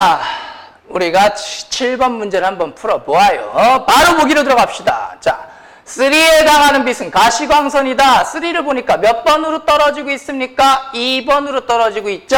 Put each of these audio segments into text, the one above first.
아, 우리가 7번 문제를 한번 풀어보아요. 바로 보기로 들어갑시다. 자, 3에 해당하는 빛은 가시광선이다. 3를 보니까 몇 번으로 떨어지고 있습니까? 2번으로 떨어지고 있죠?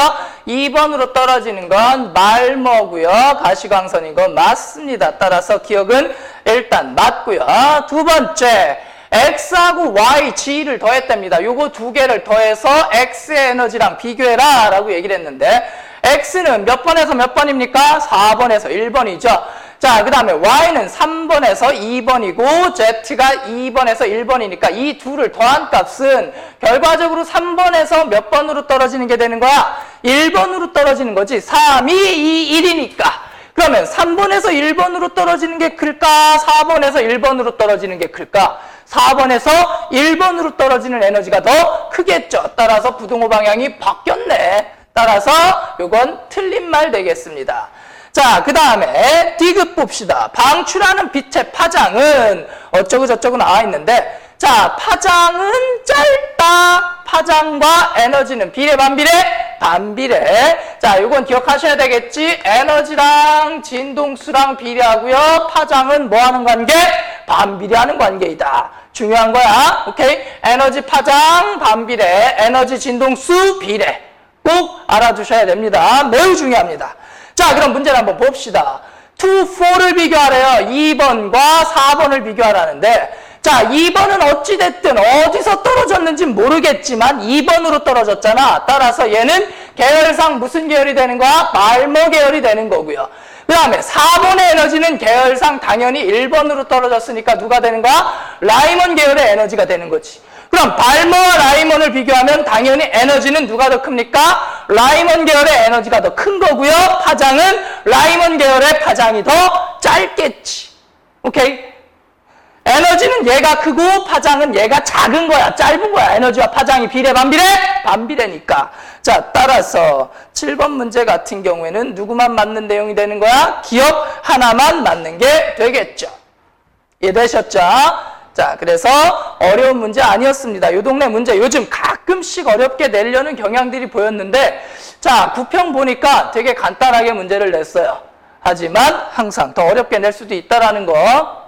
2번으로 떨어지는 건 말머고요. 가시광선인 건 맞습니다. 따라서 기억은 일단 맞고요. 두 번째, X하고 Y, G를 더했답니다. 요거 두 개를 더해서 X의 에너지랑 비교해라 라고 얘기를 했는데 X는 몇 번에서 몇 번입니까? 4번에서 1번이죠. 자, 그 다음에 Y는 3번에서 2번이고 Z가 2번에서 1번이니까 이 둘을 더한 값은 결과적으로 3번에서 몇 번으로 떨어지는 게 되는 거야? 1번으로 떨어지는 거지. 3, 2, 2, 1이니까. 그러면 3번에서 1번으로 떨어지는 게 클까? 4번에서 1번으로 떨어지는 게 클까? 4번에서 1번으로 떨어지는 에너지가 더 크겠죠. 따라서 부동호 방향이 바뀌었네. 따라서 이건 틀린 말 되겠습니다. 자, 그 다음에 디귿 봅시다. 방출하는 빛의 파장은 어쩌고 저쩌고 나와 있는데 자, 파장은 짧다. 파장과 에너지는 비례 반비례? 반비례. 자, 이건 기억하셔야 되겠지? 에너지랑 진동수랑 비례하고요. 파장은 뭐 하는 관계? 반비례하는 관계이다. 중요한 거야. 오케이? 에너지 파장 반비례, 에너지 진동수 비례. 꼭 알아두셔야 됩니다. 매우 중요합니다. 자, 그럼 문제를 한번 봅시다. 2, 4를 비교하래요. 2번과 4번을 비교하라는데 자, 2번은 어찌됐든 어디서 떨어졌는지 모르겠지만 2번으로 떨어졌잖아. 따라서 얘는 계열상 무슨 계열이 되는 거야? 말모 계열이 되는 거고요. 그 다음에 4번의 에너지는 계열상 당연히 1번으로 떨어졌으니까 누가 되는 거야? 라이먼 계열의 에너지가 되는 거지. 그럼 발모와 라이먼을 비교하면 당연히 에너지는 누가 더 큽니까? 라이먼 계열의 에너지가 더 큰 거고요. 파장은 라이먼 계열의 파장이 더 짧겠지. 오케이? 에너지는 얘가 크고 파장은 얘가 작은 거야. 짧은 거야. 에너지와 파장이 비례 반비례? 반비례니까. 자, 따라서 7번 문제 같은 경우에는 누구만 맞는 내용이 되는 거야? 기억 하나만 맞는 게 되겠죠. 이해되셨죠? 자, 그래서 어려운 문제 아니었습니다. 요 동네 문제 요즘 가끔씩 어렵게 내려는 경향들이 보였는데 자, 구평 보니까 되게 간단하게 문제를 냈어요. 하지만 항상 더 어렵게 낼 수도 있다라는 거